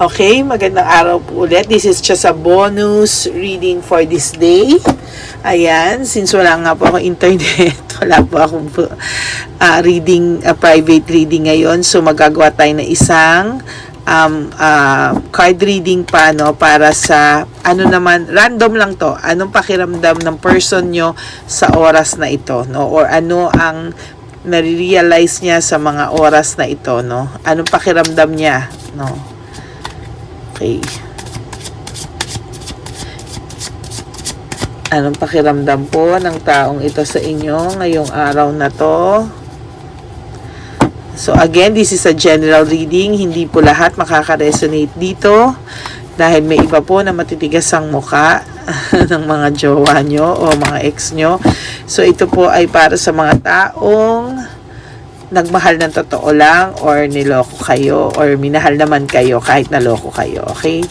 Okay, magandang araw po ulit. This is just a bonus reading for this day. Ayan, since wala nga po akong internet, wala po akong uh, reading, uh, private reading ngayon. So, magagawa tayo ng isang um, uh, card reading pa, no, para sa, ano naman, random lang to. Anong pakiramdam ng person nyo sa oras na ito, no? Or ano ang nare-realize niya sa mga oras na ito, no? Anong pakiramdam niya, no? Okay. Anong pakiramdam po ng taong ito sa inyo ngayong araw na to? So again, this is a general reading. Hindi po lahat makaka-resonate dito dahil may iba po na matitigas ang muka ng mga jowa nyo o mga ex nyo. So ito po ay para sa mga taong nagmahal ng totoo lang or niloko kayo or minahal naman kayo kahit naloko kayo, okay?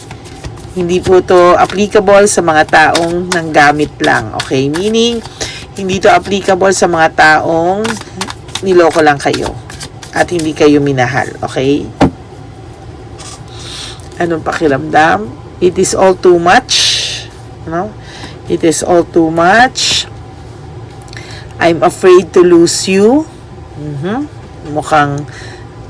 Hindi po to applicable sa mga taong nanggamit lang, okay? Meaning, hindi to applicable sa mga taong niloko lang kayo at hindi kayo minahal, okay? Anong pakiramdam? It is all too much, no? It is all too much. I'm afraid to lose you. Mhm. Mukhang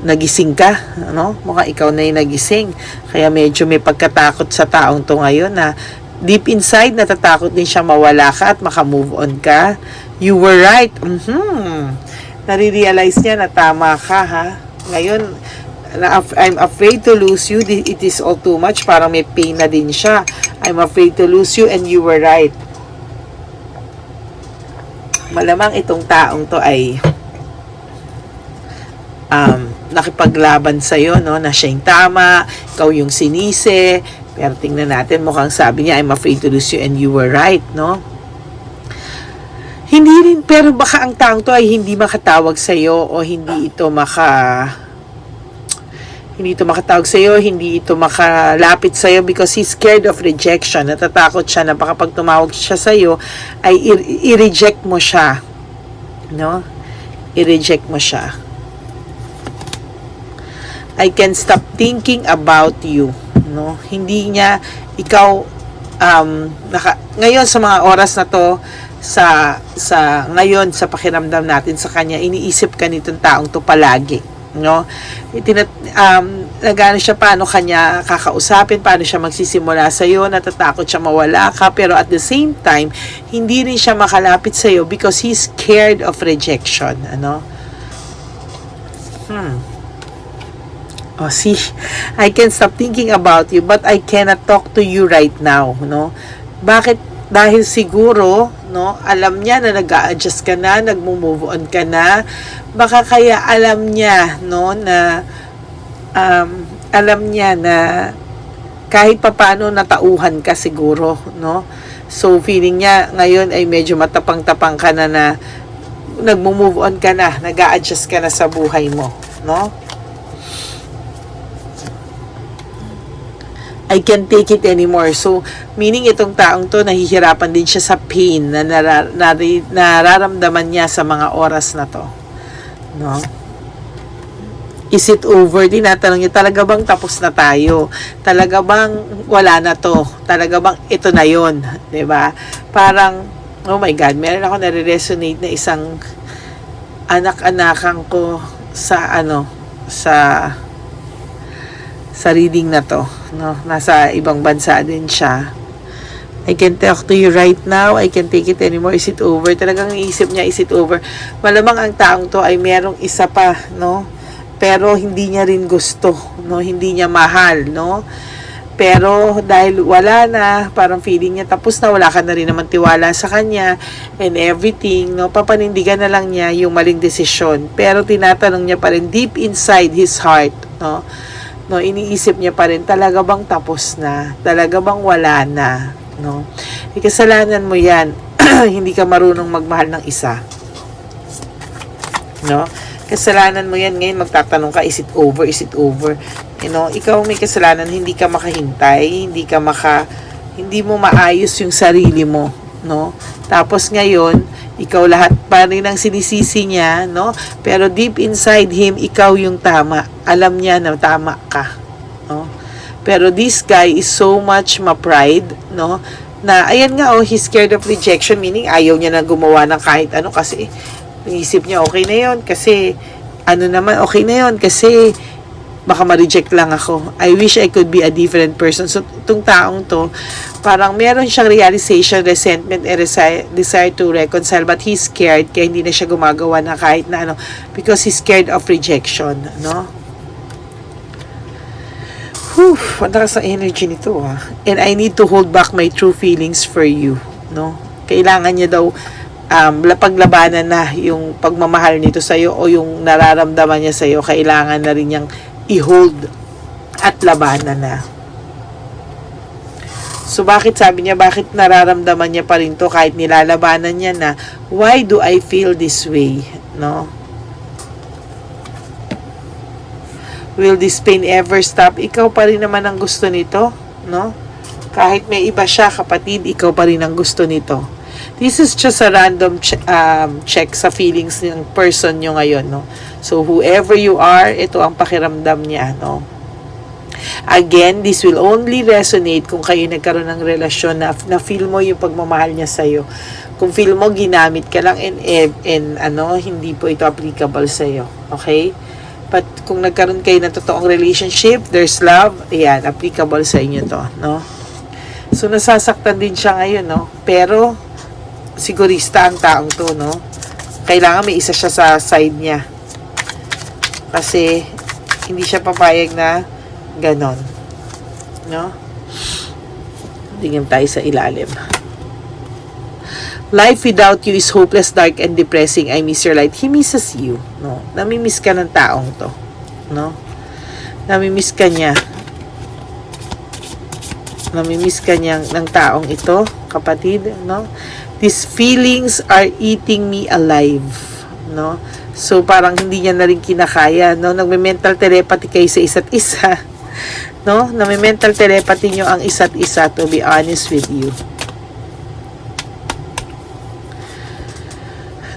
nagising ka, ano? Mukhang ikaw na yung nagising. Kaya medyo may pagkatakot sa taong to ngayon na deep inside natatakot din siya mawala ka at makamove on ka. You were right. Mhm. Nare-realize niya na tama ka ha. Ngayon, I'm afraid to lose you. It is all too much. Parang may pain na din siya. I'm afraid to lose you and you were right. Malamang itong taong to ay um, nakipaglaban sa iyo no na siya yung tama, ikaw yung sinisi. Pero tingnan natin, mukhang sabi niya, I'm afraid to lose you and you were right, no? Hindi rin, pero baka ang taong to ay hindi makatawag sa iyo o hindi ito maka hindi ito makatawag sa iyo, hindi ito makalapit sa iyo because he's scared of rejection. Natatakot siya na baka pag tumawag siya sa iyo ay i-reject mo siya. No? I-reject mo siya. I can stop thinking about you. No? Hindi niya ikaw um naka, ngayon sa mga oras na to sa sa ngayon sa pakiramdam natin sa kanya iniisip ka nitong taong to palagi no Itinat, um nagano siya paano kanya kakausapin paano siya magsisimula sa iyo natatakot siya mawala ka pero at the same time hindi rin siya makalapit sa iyo because he's scared of rejection ano hmm Oh, see, I can stop thinking about you, but I cannot talk to you right now, no? Bakit? Dahil siguro, no, alam niya na nag adjust ka na, nagmo-move on ka na, baka kaya alam niya, no, na, um, alam niya na kahit papano natauhan ka siguro, no? So, feeling niya ngayon ay medyo matapang-tapang ka na na nagmo-move on ka na, nag adjust ka na sa buhay mo, no? I can't take it anymore. So, meaning itong taong to, nahihirapan din siya sa pain na narar- nararamdaman niya sa mga oras na to. No? Is it over? Tinatanong niya, talaga bang tapos na tayo? Talaga bang wala na to? Talaga bang ito na yon? ba? Parang, oh my God, meron ako nare-resonate na isang anak-anakan ko sa ano, sa sa reading na to. No? Nasa ibang bansa din siya. I can talk to you right now. I can take it anymore. Is it over? Talagang iisip niya, is it over? Malamang ang taong to ay merong isa pa, no? Pero hindi niya rin gusto, no? Hindi niya mahal, no? Pero dahil wala na, parang feeling niya tapos na, wala ka na rin naman tiwala sa kanya and everything, no? Papanindigan na lang niya yung maling desisyon. Pero tinatanong niya pa rin deep inside his heart, no? No iniisip niya pa rin talaga bang tapos na? Talaga bang wala na? No? E kasalanan mo yan. Hindi ka marunong magmahal ng isa. No? Kasalanan mo yan. Ngayon magtatanong ka is it over? Is it over? You know ikaw may kasalanan. Hindi ka makahintay. Hindi ka maka hindi mo maayos yung sarili mo no tapos ngayon ikaw lahat pa rin ang sinisisi niya, no? Pero deep inside him, ikaw yung tama. Alam niya na tama ka, no? Pero this guy is so much ma-pride, no? Na, ayan nga, oh, he's scared of rejection, meaning ayaw niya na gumawa ng kahit ano kasi naisip niya, okay na yon kasi ano naman, okay na yon kasi baka ma-reject lang ako. I wish I could be a different person. So, itong taong to, parang meron siyang realization, resentment, and resi- desire to reconcile, but he's scared, kaya hindi na siya gumagawa na kahit na ano, because he's scared of rejection, no? Whew, ang ng energy nito, ha? And I need to hold back my true feelings for you, no? Kailangan niya daw um, paglabanan na yung pagmamahal nito sa'yo o yung nararamdaman niya sa'yo, kailangan na rin niyang i-hold at labanan na. So, bakit sabi niya, bakit nararamdaman niya pa rin to kahit nilalabanan niya na, why do I feel this way? No? Will this pain ever stop? Ikaw pa rin naman ang gusto nito, no? Kahit may iba siya, kapatid, ikaw pa rin ang gusto nito. This is just a random che- um, check sa feelings ng person nyo ngayon, no? So, whoever you are, ito ang pakiramdam niya, no? Again, this will only resonate kung kayo nagkaroon ng relasyon na, na feel mo yung pagmamahal niya sa'yo. Kung feel mo ginamit ka lang and, and, and ano, hindi po ito applicable sa'yo. Okay? But kung nagkaroon kayo ng totoong relationship, there's love, ayan, applicable sa inyo to, no? So, nasasaktan din siya ngayon, no? Pero, sigurista ang taong to, no? Kailangan may isa siya sa side niya. Kasi, hindi siya papayag na ganon. No? Tingin tayo sa ilalim. Life without you is hopeless, dark, and depressing. I miss your light. He misses you. No? Namimiss ka ng taong to. No? Namimiss ka niya. Namimiss ka niya ng taong ito, kapatid. No? These feelings are eating me alive. No? So, parang hindi niya na rin kinakaya. No? Nagme-mental telepathy kayo sa isa't isa. No? Nagme-mental telepathy nyo ang isa't isa to be honest with you.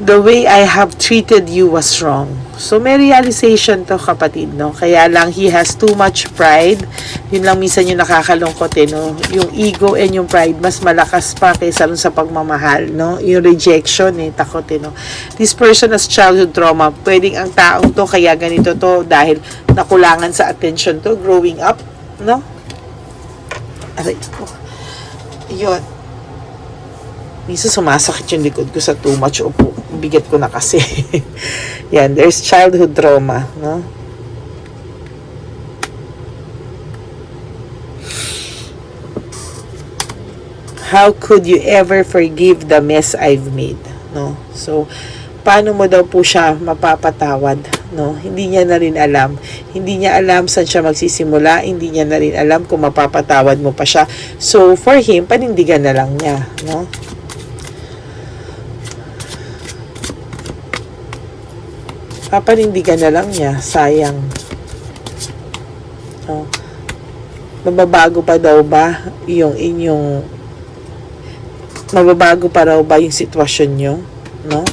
The way I have treated you was wrong. So, may realization to, kapatid, no? Kaya lang, he has too much pride. Yun lang minsan yung nakakalungkot, eh, no? Yung ego and yung pride, mas malakas pa kaysa sa pagmamahal, no? Yung rejection, eh, takot, eh, no? This person has childhood trauma. Pwedeng ang taong to, kaya ganito to, dahil nakulangan sa attention to, growing up, no? Aray ko. Yun. Minsan sumasakit yung likod ko sa too much upo. Bigat ko na kasi. Yan, there's childhood trauma, no? How could you ever forgive the mess I've made? No? So, paano mo daw po siya mapapatawad? No? Hindi niya na rin alam. Hindi niya alam saan siya magsisimula. Hindi niya na rin alam kung mapapatawad mo pa siya. So, for him, panindigan na lang niya. No? Papanindigan na lang niya. Sayang. Oh. Mababago pa daw ba yung inyong mababago pa raw ba yung sitwasyon nyo? No?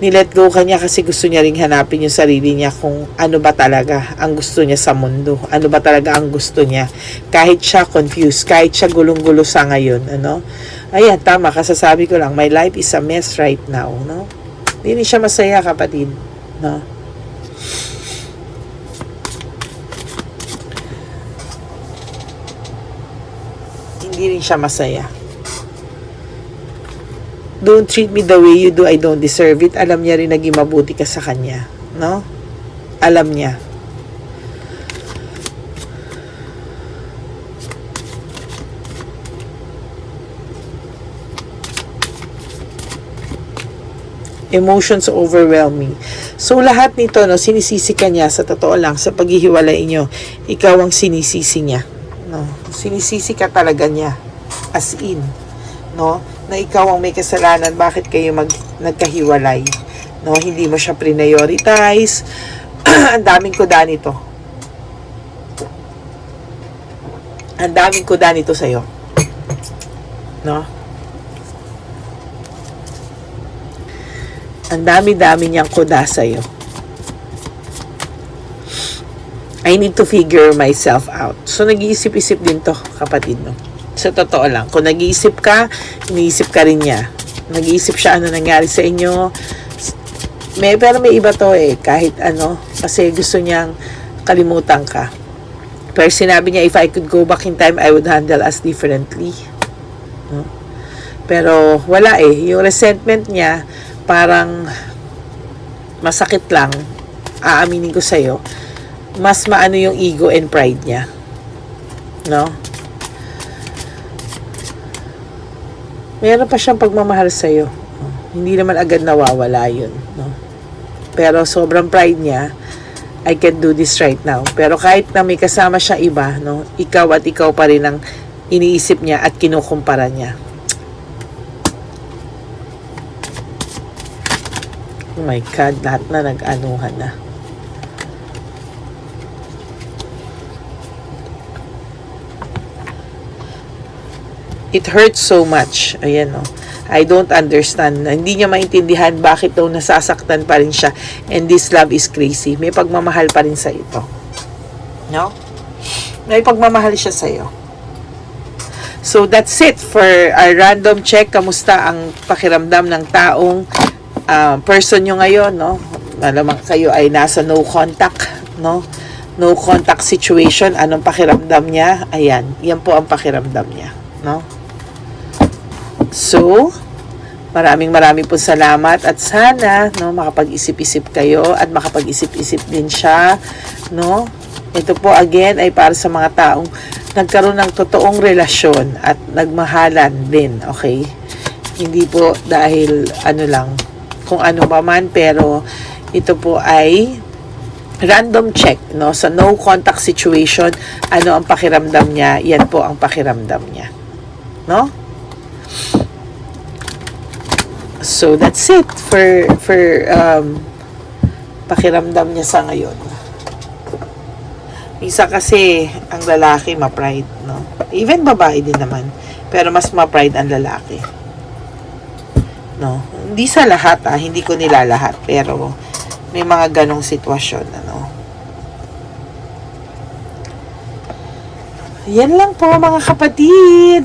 Nilet go ka niya kasi gusto niya ring hanapin yung sarili niya kung ano ba talaga ang gusto niya sa mundo. Ano ba talaga ang gusto niya. Kahit siya confused, kahit siya gulong-gulo sa ngayon. Ano? Ayan, tama. Kasasabi ko lang, my life is a mess right now. No? Hindi siya masaya, kapatid. No? Hindi rin siya masaya. Don't treat me the way you do, I don't deserve it. Alam niya rin naging mabuti ka sa kanya. No? Alam niya. Emotions overwhelming. So, lahat nito, no, sinisisi ka niya, sa totoo lang, sa paghihiwalay nyo, ikaw ang sinisisi niya. No? Sinisisi ka talaga niya. As in. No? Na ikaw ang may kasalanan, bakit kayo mag, nagkahiwalay. No? Hindi mo siya prioritize. ang daming kuda nito. Ang daming kuda nito sa'yo. No? Ang dami-dami niyang kuda sa'yo. I need to figure myself out. So, nag-iisip-isip din to, kapatid, no? Sa totoo lang, kung nag-iisip ka, iniisip ka rin niya. Nag-iisip siya ano nangyari sa inyo. May, pero may iba to eh, kahit ano, kasi gusto niyang kalimutan ka. Pero sinabi niya, if I could go back in time, I would handle us differently. No? Pero wala eh. Yung resentment niya, parang masakit lang. Aaminin ko sa'yo. Mas maano yung ego and pride niya. No? Meron pa siyang pagmamahal sa'yo. Hindi naman agad nawawala yun. No? Pero sobrang pride niya, I can do this right now. Pero kahit na may kasama siya iba, no, ikaw at ikaw pa rin ang iniisip niya at kinukumpara niya. Oh my God, lahat na nag-anuhan na. It hurts so much. Ayan, no. I don't understand. Hindi niya maintindihan bakit daw nasasaktan pa rin siya. And this love is crazy. May pagmamahal pa rin sa ito. No? May pagmamahal siya sa iyo. So that's it for a random check. Kamusta ang pakiramdam ng taong uh, person nyo ngayon, no? Malamang kayo ay nasa no contact, no? No contact situation. Anong pakiramdam niya? Ayan. Yan po ang pakiramdam niya, no? So, maraming maraming po salamat at sana no makapag-isip-isip kayo at makapag-isip-isip din siya, no? Ito po again ay para sa mga taong nagkaroon ng totoong relasyon at nagmahalan din, okay? Hindi po dahil ano lang kung ano pa man pero ito po ay random check, no? Sa no contact situation, ano ang pakiramdam niya? Yan po ang pakiramdam niya. No? So that's it for for um, pakiramdam niya sa ngayon. Isa kasi ang lalaki ma-pride, no? Even babae din naman, pero mas ma-pride ang lalaki. No? Hindi sa lahat ah, hindi ko nilalahat, pero may mga ganong sitwasyon, ano? Yan lang po mga kapatid.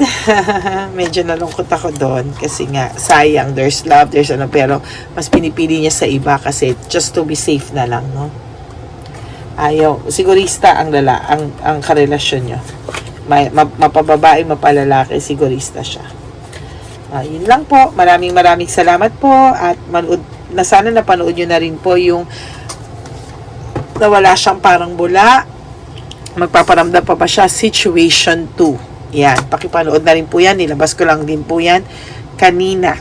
Medyo nalungkot ako doon kasi nga sayang there's love, there's ano pero mas pinipili niya sa iba kasi just to be safe na lang, no? Ayaw, sigurista ang lala, ang ang karelasyon. May ma, mapababae, mapalalaki, sigurista siya. Ah, yun lang po. Maraming maraming salamat po at manood na sana napanood niyo na rin po yung nawala siyang parang bula. Magpaparamdam pa ba siya? Situation 2 yan, pakipanood na rin po yan. Nilabas ko lang din po yan kanina.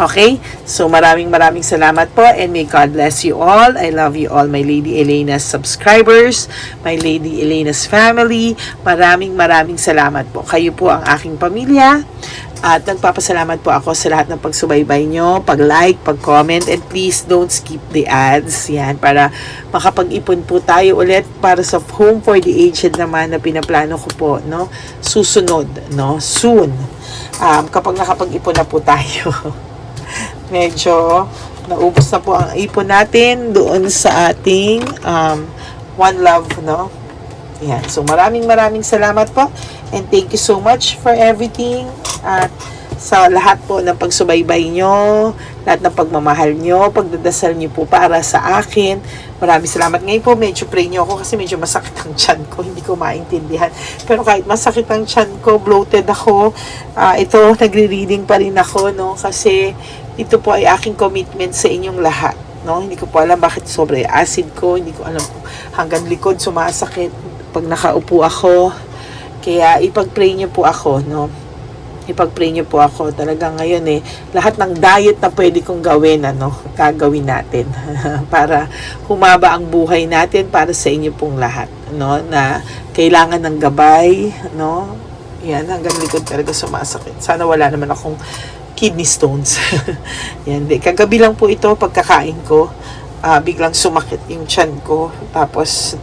Okay, so maraming maraming salamat po and may God bless you all. I love you all my Lady Elena's subscribers my Lady Elena's family. Maraming maraming salamat po. Kayo po ang aking pamilya at nagpapasalamat po ako sa lahat ng pagsubaybay nyo, pag-like, pag-comment, and please don't skip the ads. Yan, para makapag-ipon po tayo ulit para sa Home for the Aged naman na pinaplano ko po, no? Susunod, no? Soon. Um, kapag nakapag-ipon na po tayo. Medyo naubos na po ang ipon natin doon sa ating um, One Love, no? Yan. So, maraming maraming salamat po. And thank you so much for everything. At sa lahat po ng pagsubaybay nyo, lahat ng pagmamahal nyo, pagdadasal nyo po para sa akin. Maraming salamat. Ngayon po, medyo pray nyo ako kasi medyo masakit ang tiyan ko. Hindi ko maintindihan. Pero kahit masakit ang tiyan ko, bloated ako, ah, ito, nagre-reading pa rin ako, no? Kasi ito po ay aking commitment sa inyong lahat. No? Hindi ko po alam bakit sobrang acid ko. Hindi ko alam kung hanggang likod sumasakit pag nakaupo ako. Kaya ipag-pray niyo po ako, no? Ipag-pray niyo po ako. Talaga ngayon eh, lahat ng diet na pwede kong gawin, ano, gagawin natin. para humaba ang buhay natin para sa inyo pong lahat, no? Na kailangan ng gabay, no? Yan, hanggang likod talaga sumasakit. Sana wala naman akong kidney stones. Yan, di. Kagabi lang po ito, pagkakain ko, ah, biglang sumakit yung tiyan ko. Tapos,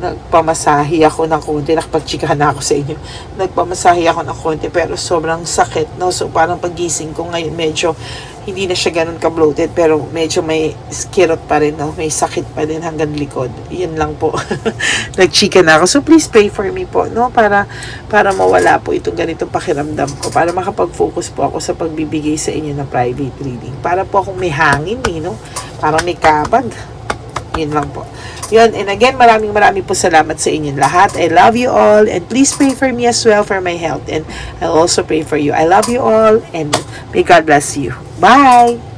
nagpamasahi ako ng konti. Nakapagchikahan na ako sa inyo. Nagpamasahi ako ng konti pero sobrang sakit. No? So parang pagising ko ngayon medyo hindi na siya ganun ka-bloated pero medyo may skirot pa rin, no? May sakit pa din hanggang likod. Yun lang po. Nagchika na ako. So please pray for me po, no? Para para mawala po itong ganitong pakiramdam ko. Para makapag-focus po ako sa pagbibigay sa inyo ng private reading. Para po akong may hangin, eh, no? Parang may kabag. Yun lang po. Yun, and again, maraming maraming po salamat sa inyong lahat. I love you all, and please pray for me as well for my health, and I'll also pray for you. I love you all, and may God bless you. Bye!